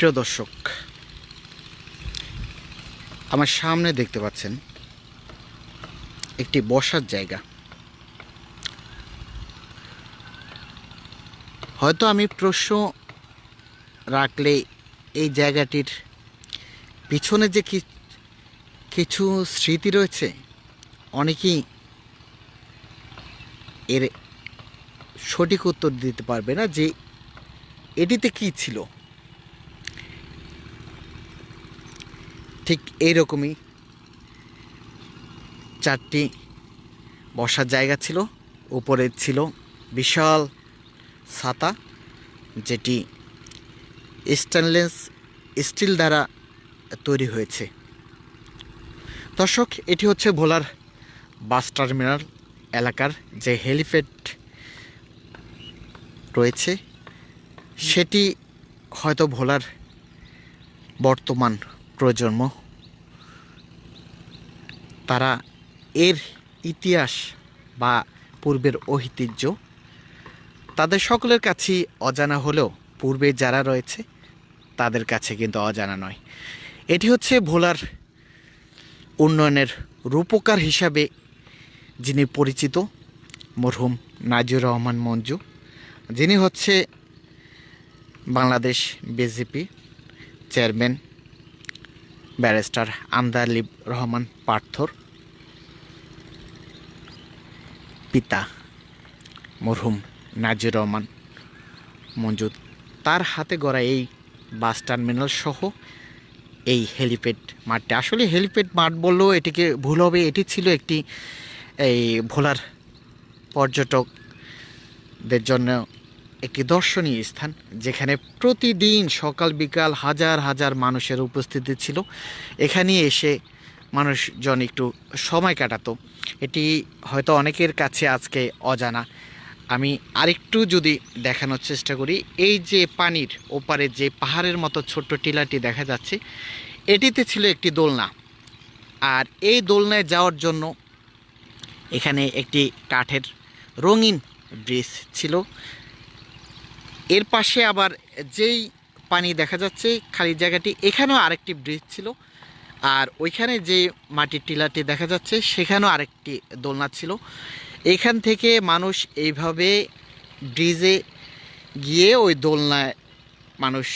প্রিয় দর্শক, আমার সামনে দেখতে পাচ্ছেন একটি বসার জায়গা। হয়তো আমি প্রশ্ন রাখলে এই জায়গাটির পিছনে যে কিছু স্মৃতি রয়েছে, অনেকেই এর সঠিক উত্তর দিতে পারবে না যে এটিতে কি ছিল। ঠিক এইরকমই চারটি বসার জায়গা ছিল, উপরে ছিল বিশাল ছাতা যেটি স্টেনলেস স্টিল দ্বারা তৈরি হয়েছে। দর্শক, এটি হচ্ছে ভোলার বাস টার্মিনাল এলাকার যে হেলিপ্যাড রয়েছে, সেটি হয়তো ভোলার বর্তমান প্রজন্ম। তারা এর ইতিহাস বা পূর্বের ঐতিহ্য তাদের সকলের কাছেই অজানা হলেও পূর্বে যারা রয়েছে, তাদের কাছে কিন্তু অজানা নয়। এটি হচ্ছে ভোলার উন্নয়নের রূপকার হিসাবে যিনি পরিচিত, মরহুম নাজির রহমান মঞ্জু। যিনি হচ্ছে Bangladesh BJP chairman barrister Andalib Rahman পার্থর, পিতা মরহুম নাজির রহমান মঞ্জুদ তার হাতে গড়া এই বাস টার্মিনাল সহ এই হেলিপ্যাড মাঠটি। আসলে হেলিপ্যাড মাঠ বললেও এটিকে ভুল হবে। এটি ছিল একটি এই ভোলার পর্যটকদের জন্য একটি দর্শনীয় স্থান, যেখানে প্রতিদিন সকাল বিকাল হাজার হাজার মানুষের উপস্থিতি ছিল। এখানে এসে মানুষজন একটু সময় কাটাতো। এটি হয়তো অনেকের কাছে আজকে অজানা। আমি আরেকটু যদি দেখানোর চেষ্টা করি, এই যে পানির ওপারে যে পাহাড়ের মতো ছোট্ট টিলাটি দেখা যাচ্ছে, এটিতে ছিল একটি দোলনা। আর এই দোলনায় যাওয়ার জন্য এখানে একটি কাঠের রঙিন ব্রিজ ছিল। এর পাশে আবার যেই পানি দেখা যাচ্ছে, খালি জায়গাটি এখানেও আরেকটি ব্রিজ ছিল। আর ওইখানে যে মাটির টিলাটি দেখা যাচ্ছে, সেখানেও আরেকটি দোলনা ছিল। এখান থেকে মানুষ এইভাবে ব্রিজে গিয়ে ওই দোলনায় মানুষ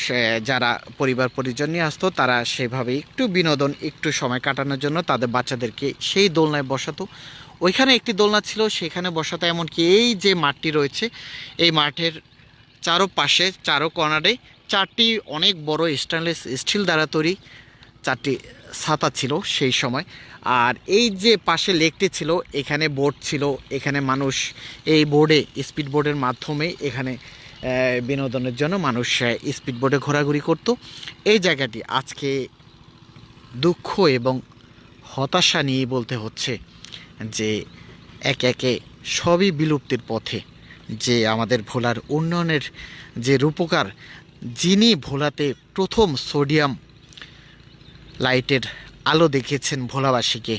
যারা পরিবার পরিজন নিয়ে আসতো, তারা সেভাবে একটু বিনোদন, একটু সময় কাটানোর জন্য তাদের বাচ্চাদেরকে সেই দোলনায় বসাতো। ওইখানে একটি দোলনা ছিল, সেখানে বসাতো। এমনকি এই যে মাঠটি রয়েছে, এই মাঠের চারো পাশে চারো কর্নারে চারটি অনেক বড় স্টেনলেস স্টিল দ্বারা তৈরি চারটি ছাতা ছিল সেই সময়। আর এই যে পাশে লেকটি ছিল, এখানে বোর্ড ছিল, এখানে মানুষ এই বোর্ডে স্পিড বোর্ডের মাধ্যমে এখানে বিনোদনের জন্য মানুষ স্পিড বোর্ডে ঘোরাঘুরি করত। এই জায়গাটি আজকে দুঃখ এবং হতাশা নিয়ে বলতে হচ্ছে যে একে একে সবই বিলুপ্তির পথে। যে আমাদের ভোলার উন্নয়নের যে রূপকার, যিনি ভোলাতে প্রথম সোডিয়াম লাইটের আলো দেখিয়েছেন ভোলাবাসীকে,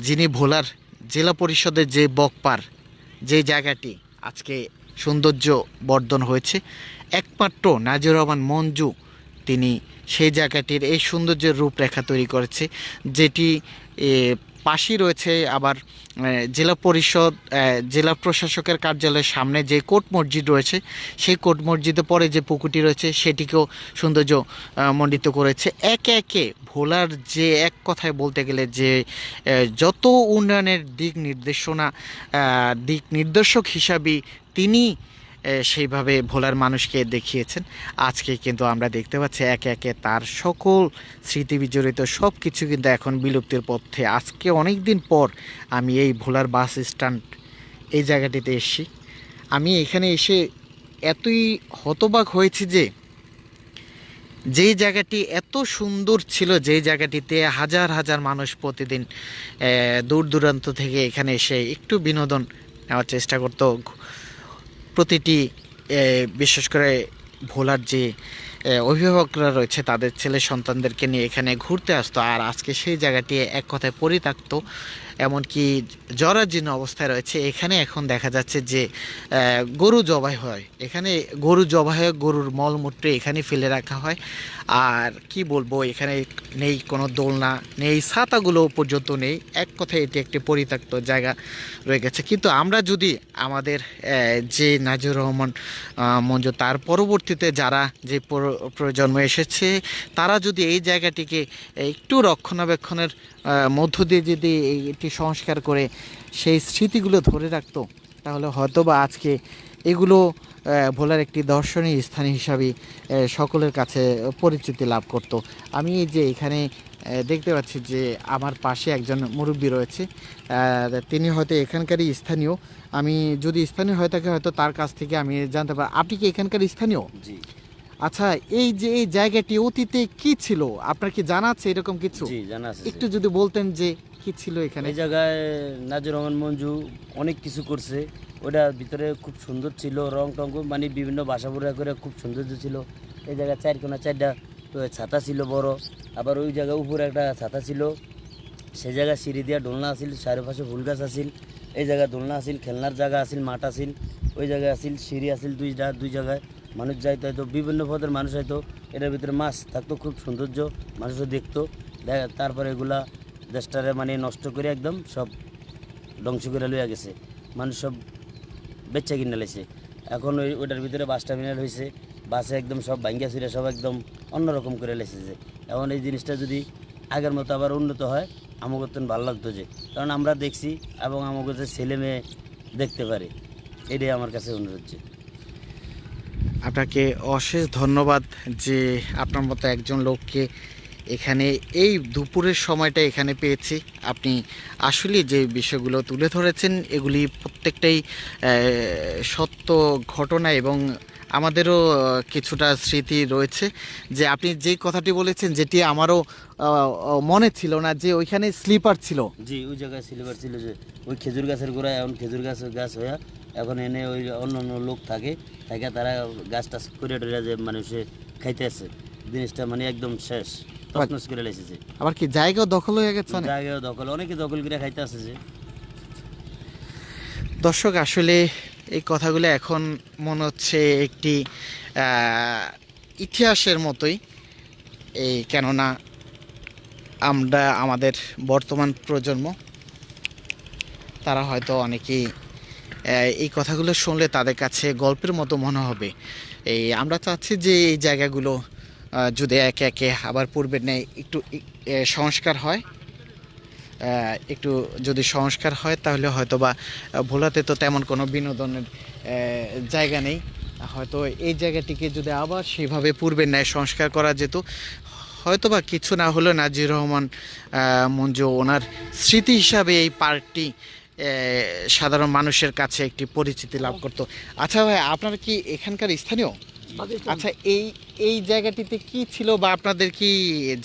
যিনি ভোলার জেলা পরিষদের যে বকপার, যে জায়গাটি আজকে সৌন্দর্য বর্ধন হয়েছে, একমাত্র নাজির রহমান মঞ্জু তিনি সেই জায়গাটির এই সৌন্দর্যের রূপরেখা তৈরি করেছে, যেটি পাশেই রয়েছে আবার জেলা পরিষদ জেলা প্রশাসকের কার্যালয়ের সামনে যে কোর্ট মসজিদ রয়েছে, সেই কোর্ট মসজিদে পরে যে পুকুরটি রয়েছে, সেটিকেও সৌন্দর্য মণ্ডিত করেছে। একে একে ভোলার যে এক কথায় বলতে গেলে যে যত উন্নয়নের দিক নির্দেশনা দিক নির্দেশক হিসাবে তিনি সেইভাবে ভোলার মানুষকে দেখিয়েছেন। আজকে কিন্তু আমরা দেখতে পাচ্ছি একে একে তার সকল স্মৃতি বিজড়িত সব কিছু কিন্তু এখন বিলুপ্তির পথে। আজকে অনেক দিন পর আমি এই ভোলার বাস স্ট্যান্ড এই জায়গাটিতে এসেছি। আমি এখানে এসে এতই হতবাক হয়েছি যে, যেই জায়গাটি এত সুন্দর ছিল, যেই জায়গাটিতে হাজার হাজার মানুষ প্রতিদিন দূর দূরান্ত থেকে এখানে এসে একটু বিনোদন নেওয়ার চেষ্টা করতো। প্রতিটি বিশেষ করে ভোলার যে অভিভাবকরা রয়েছে, তাদের ছেলে সন্তানদেরকে নিয়ে এখানে ঘুরতে আসতো। আর আজকে সেই জায়গাটি এক কথায় পরিত্যক্ত, এমনকি জরাজীর্ণ অবস্থায় রয়েছে। এখানে এখন দেখা যাচ্ছে যে গরু জবাই হয়। এখানে গরু জবাই হয়, গরুর মলমূত্র এখানে ফেলে রাখা হয়। আর কি বলব, এখানে নেই কোনো দোলনা, নেই ছাতাগুলো পর্যন্ত নেই। এক কথায় এটি একটি পরিত্যক্ত জায়গা রয়ে গেছে। কিন্তু আমরা যদি আমাদের যে নাজির রহমান মঞ্জু, তার পরবর্তীতে যারা যে প্রজন্ম এসেছে, তারা যদি এই জায়গাটিকে একটু রক্ষণাবেক্ষণের মধ্য দিয়ে যদি এটি সংস্কার করে সেই স্মৃতিগুলো ধরে রাখতো, তাহলে হয়তো বা আজকে এগুলো ভোলার একটি দর্শনীয় স্থান হিসাবে সকলের কাছে পরিচিতি লাভ করত। আমি যে এখানে দেখতে পাচ্ছি যে আমার পাশে একজন মুরব্বী রয়েছে তিনি হয়তো এখানকারই স্থানীয়। আমি যদি স্থানীয় হয়ে থাকে, হয়তো তার কাছ থেকে আমি জানতে পারি আপনি কি এখানকার স্থানীয়? জি। আচ্ছা এই যে এই জায়গাটি অতীতে কি ছিল? আপনার কি জানা আছে এরকম কিছু? জি জানা আছে একটু যদি বলতেন যে কি ছিল এখানে। এই জায়গায় নাজির রহমান মঞ্জু অনেক কিছু করছে। ওটা ভিতরে খুব সুন্দর ছিল রং টং মানে বিভিন্ন বাসা বুড়া করে খুব সৌন্দর্য ছিল। এই জায়গায় চার কোনা চারটা তো ছাতা ছিল বড়। আবার ওই জায়গায় উপরে একটা ছাতা ছিল। সে জায়গায় সিঁড়ি দিয়া দোলনা আছিল চারিপাশে ফুল গাছ আছিল। এই জায়গায় দোলনা আছিল খেলনার জায়গা আছিল মাঠ আছিল। ওই জায়গায় আছিল সিঁড়ি আছিল দুইটা দুই জায়গায়। মানুষ যাইতো হয়তো বিভিন্ন পদের মানুষ হয়তো এটার ভিতরে মাছ থাকতো, খুব সৌন্দর্য, মানুষও দেখতো। দেখা, তারপরে এগুলা দেশটারে মানে নষ্ট করে একদম সব ধ্বংস করে লইয়া গেছে। মানুষ সব বেচা কিনে লাইছে। এখন ওই ওটার ভিতরে বাস টার্মিনাল হয়েছে বাসে একদম সব ভাঙ্গা ছিঁড়ে সব একদম অন্যরকম করে লাইছে যে। এখন এই জিনিসটা যদি আগের মতো আবার উন্নত হয় আমাকে তো ভালো লাগতো যে। কারণ আমরা দেখছি এবং আমাকে যে ছেলে মেয়ে দেখতে পারে, এটাই আমার কাছে অনুরোধ যে। আপনাকে অশেষ ধন্যবাদ যে আপনার মতো একজন লোককে এখানে এই দুপুরের সময়টা এখানে পেয়েছি। আপনি আসলে যে বিষয়গুলো তুলে ধরেছেন, এগুলি প্রত্যেকটাই সত্য ঘটনা এবং আমাদেরও কিছুটা স্মৃতি রয়েছে যে আপনি যে কথাটি বলেছেন যেটি আমারও মনে ছিল না যে ওইখানে স্লিপার ছিল। জি, ওই জায়গায় স্লিপার ছিল যে ওই খেজুর গাছের গোড়ায় এখন খেজুর গাছ গাছ হইয়া এখন এনে ওই অন্য অন্য লোক থাকে থাকে তারা গাছ টাছ করে টরে যে মানুষে খাইতে আছে। জিনিসটা মানে একদম শেষ তছনছ করে লাইছে আবার কি জায়গাও দখল হয়ে গেছে? জায়গায় দখল অনেকে দখল করে খাইতে দর্শক আসলে এই কথাগুলো এখন মনে হচ্ছে একটি ইতিহাসের মতোই। এই কেননা আমরা আমাদের বর্তমান প্রজন্ম তারা হয়তো অনেকেই এই কথাগুলো শুনলে তাদের কাছে গল্পের মতো মনে হবে। এই আমরা চাচ্ছি যে এই জায়গাগুলো যদি একে একে আবার পূর্বের নেই একটু সংস্কার হয় একটু যদি সংস্কার হয় তাহলে হয়তো বা ভোলাতে তো তেমন কোনো বিনোদনের জায়গা নেই। হয়তো এই জায়গাটিকে যদি আবার সেভাবে পূর্বের ন্যায় সংস্কার করা যেত হয়তো বা কিছু না হলেও নাজির রহমান মঞ্জু ওনার স্মৃতি হিসাবে এই পার্কটি সাধারণ মানুষের কাছে একটি পরিচিতি লাভ করতো। আচ্ছা ভাই আপনারা কি এখানকার স্থানীয়? আচ্ছা এই এই জায়গাটিতে কি ছিল বা আপনাদের কি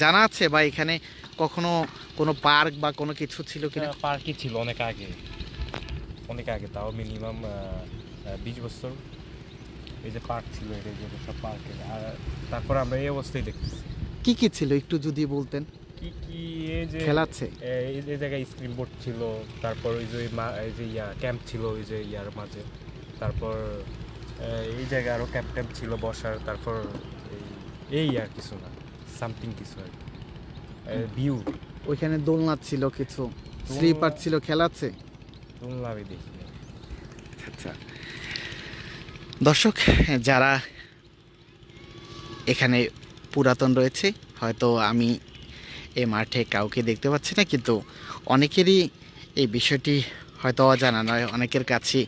জানা আছে বা এখানে কখনো কোনো পার্ক বা কোনো কিছু ছিল কিনা? একটা পার্কই ছিল অনেক আগে। অনেক আগে তাও মিনিমাম বিশ বছর। এই যে পার্ক ছিল এটা যে সব পার্কে আর তারপর আমরা এই অবস্থায় দেখতেছি। কি কি ছিল একটু যদি বলতেন। কি কি এই যে খেলাচ্ছে। এই এই জায়গায় স্ক্রিন বোর্ড ছিল তারপর ওই যে মা- এই যে ইয়া ক্যাম্প ছিল ওই যে ইয়ার মাঝে। তারপর এই জায়গায় আরও ক্যাম্প ট্যাম্প ছিল বসার তারপর এই- আর কিছু না সামথিং কিছু আর ভিউ ওইখানে দোলনা ছিল কিছু স্লিপার ছিল খেলাচ্ছে? শুনলামই দেখি আচ্ছা। দর্শক যারা এখানে পুরাতন রয়েছে হয়তো আমি এই মাঠে কাউকে দেখতে পাচ্ছি না, কিন্তু অনেকেরই এই বিষয়টি হয়তো অজানা নয়। অনেকের কাছে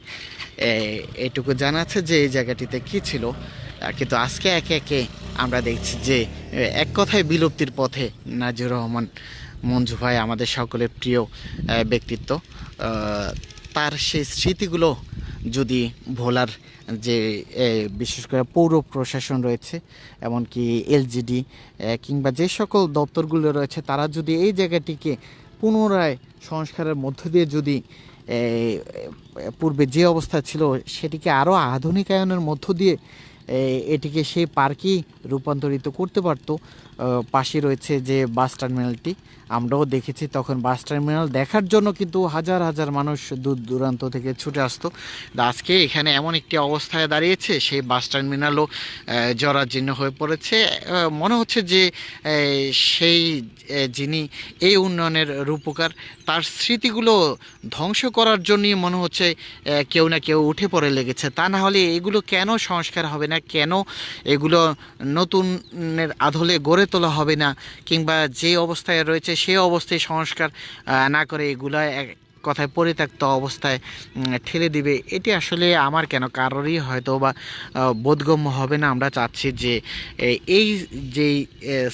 এটুকু জানা আছে যে এই জায়গাটিতে কি ছিল। কিন্তু আজকে একে একে আমরা দেখছি যে এক কথায় বিলুপ্তির পথে নাজির রহমান মঞ্জু ভাই আমাদের সকলের প্রিয় ব্যক্তিত্ব। তার সেই স্মৃতিগুলো যদি ভোলার যে বিশেষ করে পৌর প্রশাসন রয়েছে, এমনকি এলজিডি কিংবা যে সকল দপ্তরগুলো রয়েছে, তারা যদি এই জায়গাটিকে পুনরায় সংস্কারের মধ্য দিয়ে যদি পূর্বে যে অবস্থা ছিল, সেটিকে আরও আধুনিকায়নের মধ্য দিয়ে এটিকে সেই পার্কেই রূপান্তরিত করতে পারতো পাশে রয়েছে যে বাস টার্মিনালটি। আমরাও দেখেছি তখন বাস টার্মিনাল দেখার জন্য কিন্তু হাজার হাজার মানুষ দূর দূরান্ত থেকে ছুটে আসতো। আজকে এখানে এমন একটি অবস্থায় দাঁড়িয়েছে, সেই বাস টার্মিনালও জরাজীর্ণ হয়ে পড়েছে। মনে হচ্ছে যে সেই যিনি এই উন্নয়নের রূপকার, তার স্মৃতিগুলো ধ্বংস করার জন্যই মনে হচ্ছে কেউ না কেউ উঠে পড়ে লেগেছে। তা না হলে এগুলো কেন সংস্কার হবে না? কেন এগুলো নতুনের আধলে গড়ে তোলা হবে না কিংবা যে অবস্থায় রয়েছে সেই অবস্থায় সংস্কার না করে এগুলো কথায় পরিত্যক্ত অবস্থায় ঠেলে দিবে। এটি আসলে আমার কেন? কারোরই হয়তো বা বোধগম্য হবে না। আমরা চাচ্ছি যে এই যেই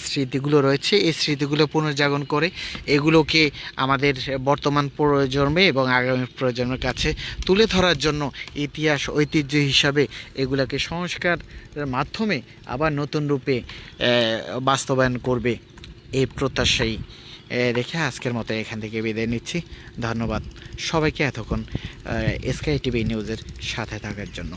স্মৃতিগুলো রয়েছে, এই স্মৃতিগুলো পুনর্জাগরণ করে এগুলোকে আমাদের বর্তমান প্রজন্মে এবং আগামী প্রজন্মের কাছে তুলে ধরার জন্য ইতিহাস, ঐতিহ্য হিসাবে এগুলোকে সংস্কারের মাধ্যমে আবার নতুন রূপে বাস্তবায়ন করবে। এই প্রত্যাশাই রেখে আজকের মতো এখান থেকে বিদায় নিচ্ছি। ধন্যবাদ সবাইকে এতক্ষণ এসকে টিভি নিউজের সাথে থাকার জন্য।